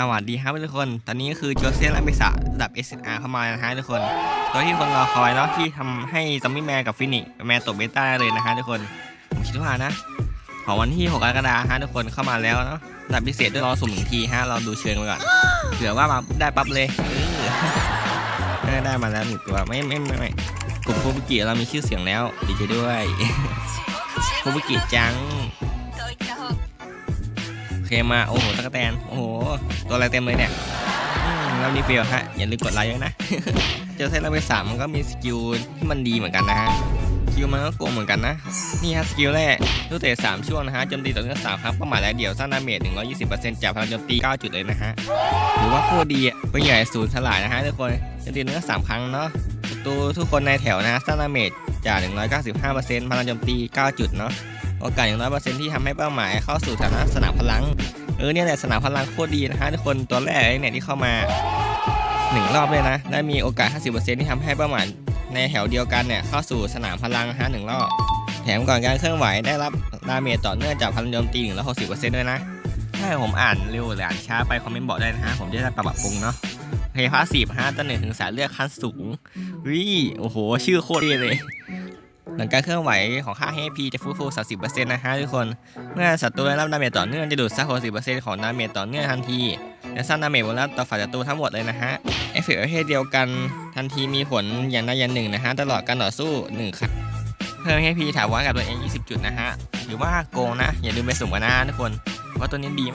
สวัสดีครับทุกคน ตอนนี้ก็คือโจเซนและเมษาระดับ SNR เข้ามาแล้วนะฮะทุกคน ตัวที่คนรอคอยเนาะที่ทำให้ซอมบี้แมนกับฟินิกแมนตกเบต้าเลยนะฮะทุกคนผมคิดว่านะ ของวันที่ 6 กรกฎาคมฮะทุกคนเข้ามาแล้วเนาะระดับพิเศษด้วยรอสุ่มหนึ่งทีฮะเราดูเชิงไปก่อนเผื่อว่ามาได้ปั๊บเลยเออได้มาแล้วหนึ่งตัวไม่ไม่ไม่ไม่กลุ่มโคบุกิเรามีชื่อเสียงแล้วดีใจด้วยโคบุกิจัง เคมาโอ้โหตะกแตนโอ้โหตัวอะไรเต็มเลยเนี่ยอืมแล้วนี่เฟลฮะอย่าลืมกดไลค์ด้วยนะเจอเซตเราไปสามมันก็มีสกิลที่มันดีเหมือนกันนะฮะสกิลมันก็โกงเหมือนกันนะนี่ฮะสกิลแรกลูกเตะสามช่วงนะฮะโจมตีต่อเนื่องสามครั้งเป้าหมายและเดี่ยวสร้างดาเมจ120%จากพลังโจมตี9จุดเลยนะฮะถือว่าโคตรดีอะเป็นใหญ่ศูนย์สลายนะฮะทุกคนโจมตีเนื้อสามครั้งเนาะศัตรูทุกคนในแถวนะฮะสร้างดาเมจจาก195%พลังโจมตี9จุดเนาะ โอกาสอย่างน้อยเปอร์เซ็นต์ที่ทำให้เป้าหมายเข้าสู่ฐานะสนามพลัง เออเนี่ยแหละสนามพลังโคตรดีนะฮะทุกคนตัวแรกเนี่ยที่เข้ามาหนึ่งรอบเลยนะและมีโอกาส 50%ที่ทำให้เป้าหมายในแถวเดียวกันเนี่ยเข้าสู่สนามพลังนะฮะหนึ่งรอบ แถมก่อนการเคลื่อนไหวได้รับดาเมจต่อเนื่องจากพลังโจมตี160%ด้วยนะถ้าผมอ่านเร็วหรืออ่านช้าไปคอมเมนต์บอกได้นะฮะผมจะได้ปรับปรุงเนาะเพย์พาสีฮะตั้งหนึ่งถึงสายเลือดขั้นสูงวิโอ้โห ชื่อโคตรเท่เลย หลังการเคลื่อนไหวของค่า HP จะฟูฟู 30%นะฮะทุกคน เมื่อศัตรูได้รับดาเมจต่อเนื่องจะดูดซัก60%ของดาเมจต่อเนื่องทันที และสร้างดาเมจบนรับต่อฝ่ายศัตรูทั้งหมดเลยนะฮะ เอฟเฟกต์ประเภทเดียวกันทันทีมีผลอย่างใดอย่างหนึ่งนะฮะตลอดการต่อสู้1ครั้งเพิ่ม HP ถาวรกับตัวเอง 20 จุดนะฮะถือว่าโกงนะ อย่าลืมไปสุ่มกันนะทุกคน ว่าตัวนี้ดี